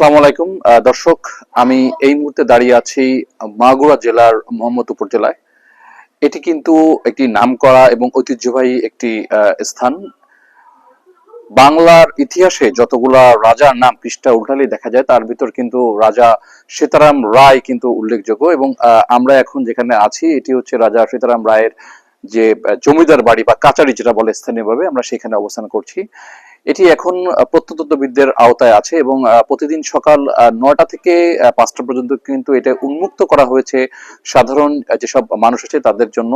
আসসালামু আলাইকুম। দর্শক, আমি এই মুহূর্তে দাঁড়িয়ে আছি মাগুরা জেলার মোহাম্মদপুর জেলায়। এটি কিন্তু একটি নামকরা এবং ঐতিহ্যবাহী একটি স্থান। বাংলার ইতিহাসে যতগুলা রাজার নাম পৃষ্ঠা উল্টালে দেখা যায়, তার ভিতর কিন্তু রাজা সীতারাম রায় কিন্তু উল্লেখযোগ্য এবং আমরা এখন যেখানে আছি, এটি হচ্ছে রাজা সীতারাম রায়ের যে জমিদার বাড়ি বা কাচারি যেটা বলে স্থানীয়ভাবে, আমরা সেখানে অবস্থান করছি। এটি এখন প্রত্নতত্ত্ববিদদের আওতায় আছে এবং প্রতিদিন সকাল নয়টা থেকে পাঁচটা পর্যন্ত কিন্তু এটা উন্মুক্ত করা হয়েছে সাধারণ যেসব মানুষ আছে তাদের জন্য।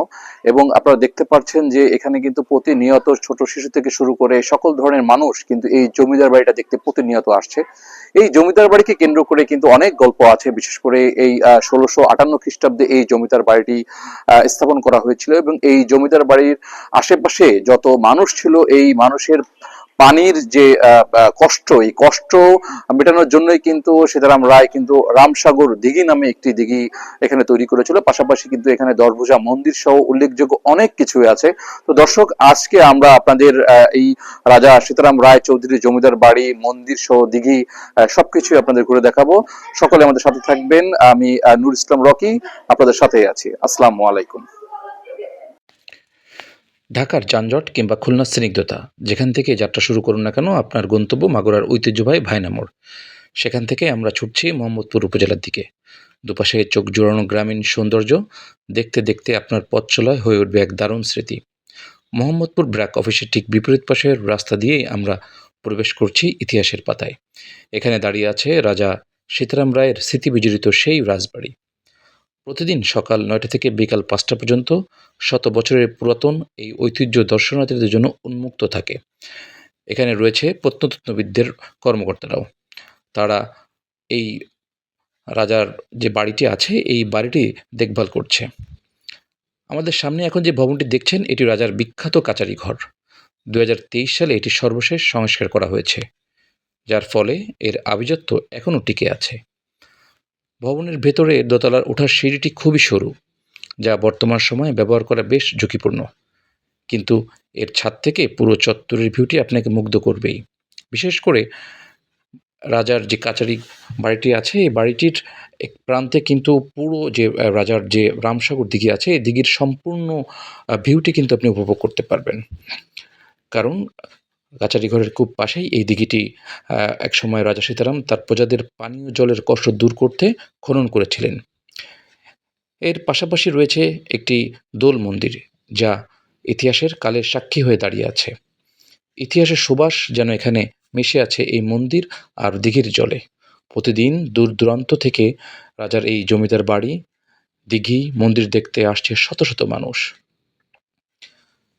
এবং আপনারা দেখতে পাচ্ছেন যে এখানে কিন্তু প্রতিনিয়ত ছোট শিশু থেকে শুরু করে সকল ধরনের মানুষ কিন্তু এই জমিদার বাড়িটা দেখতে প্রতিনিয়ত আসছে। এই জমিদার বাড়িকে কেন্দ্র করে কিন্তু অনেক গল্প আছে, বিশেষ করে এই ষোলোশো আটান্ন খ্রিস্টাব্দে এই জমিদার বাড়িটি স্থাপন করা হয়েছিল। এবং এই জমিদার বাড়ির আশেপাশে যত মানুষ ছিল, এই মানুষের পানির যে কষ্ট, এই কষ্ট মেটানোর জন্যই কিন্তু সীতারাম রায় কিন্তু রামসাগর দিঘি নামে একটি দিঘি এখানে তৈরি করেছিল। পাশাপাশি কিন্তু এখানে দশভুজা মন্দির সহ উল্লেখযোগ্য অনেক কিছু আছে। তো দর্শক, আজকে আমরা আপনাদের এই রাজা সীতারাম রায় চৌধুরী জমিদার বাড়ি, মন্দির সহ দিঘি সবকিছুই আপনাদের ঘুরে দেখাবো। সকলে আমাদের সাথে থাকবেন। আমি নূর ইসলাম রকি, আপনাদের সাথেই আছি। আসসালামু আলাইকুম। ঢাকার যানজট কিংবা খুলনার স্নিগ্ধতা। যেখান থেকে যাত্রা শুরু করুন না কেন, আপনার গন্তব্য মাগুরার ঐতিহ্যবাহী ভাইনা মোড়। সেখান থেকে আমরা ছুটছি মোহাম্মদপুর উপজেলার দিকে। দুপাশে চোখ জোড়ানো গ্রামীণ সৌন্দর্য, দেখতে দেখতে আপনার পথ চলায় হয়ে উঠবে এক দারুণ স্মৃতি। মোহাম্মদপুর ব্র্যাক অফিসের ঠিক বিপরীত পাশের রাস্তা দিয়েই আমরা প্রবেশ করছি ইতিহাসের পাতায়। এখানে দাঁড়িয়ে আছে রাজা সীতারাম রায়ের স্মৃতিবিজড়িত সেই রাজবাড়ি। প্রতিদিন সকাল নয়টা থেকে বিকাল পাঁচটা পর্যন্ত শত বছরের পুরাতন এই ঐতিহ্য দর্শনার্থীদের জন্য উন্মুক্ত থাকে। এখানে রয়েছে প্রত্নতত্ত্ববিদদের কর্মকর্তারাও। তারা এই রাজার যে বাড়িটি আছে, এই বাড়িটি দেখভাল করছে। আমাদের সামনে এখন যে ভবনটি দেখছেন, এটি রাজার বিখ্যাত কাচারি ঘর। দু হাজার তেইশ সালে এটি সর্বশেষ সংস্কার করা হয়েছে, যার ফলে এর আভিজাত্য এখনও টিকে আছে। ভবনের ভেতরে দোতলার ওঠার সিঁড়িটি খুবই সরু, যা বর্তমান সময়ে ব্যবহার করা বেশ ঝুঁকিপূর্ণ। কিন্তু এর ছাদ থেকে পুরো চত্বরের ভিউটি আপনাকে মুগ্ধ করবেই। বিশেষ করে রাজার যে কাচারি বাড়িটি আছে, এই বাড়িটির এক প্রান্তে কিন্তু পুরো যে রাজার যে রামসাগর দিঘি আছে, এই দিঘির সম্পূর্ণ ভিউটি কিন্তু আপনি উপভোগ করতে পারবেন। কারণ কাচারি ঘরের খুব পাশেই এই দিঘিটি একসময় রাজা সীতারাম তার প্রজাদের পানীয় জলের কষ্ট দূর করতে খনন করেছিলেন। এর পাশাপাশি রয়েছে একটি দোল মন্দির, যা ইতিহাসের কালের সাক্ষী হয়ে দাঁড়িয়ে আছে। ইতিহাসের সুবাস যেন এখানে মিশে আছে এই মন্দির আর দিঘির জলে। প্রতিদিন দূর দূরান্ত থেকে রাজার এই জমিদার বাড়ি, দিঘি মন্দির দেখতে আসছে শত শত মানুষ।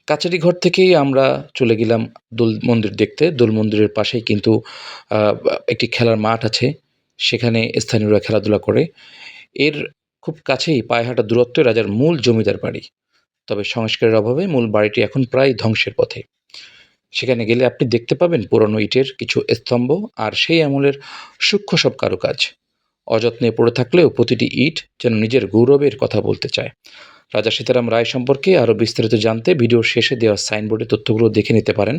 কাচারি ঘর থেকেই আমরা চলে গেলাম দোল মন্দির দেখতে। দোল মন্দিরের পাশেই কিন্তু একটি খেলার মাঠ আছে। সেখানে স্থানীয়রা খেলাধুলা করে। এর খুব কাছেই পায়ে হাঁটা দূরত্বে রাজার মূল জমিদার বাড়ি। তবে সংস্কারের অভাবে মূল বাড়িটি এখন প্রায় ধ্বংসের পথে। সেখানে গেলে আপনি দেখতে পাবেন পুরনো ইটের কিছু স্তম্ভ আর সেই আমলের সূক্ষ্ম সব কারুকাজ। অযত্নে পড়ে থাকলেও প্রতিটি ইট যেন নিজের গৌরবের কথা বলতে চায়। রাজা সীতারাম রায় সম্পর্কে আরও বিস্তারিত জানতে ভিডিওর শেষে দেওয়া সাইনবোর্ডে তথ্যগুলো দেখে নিতে পারেন।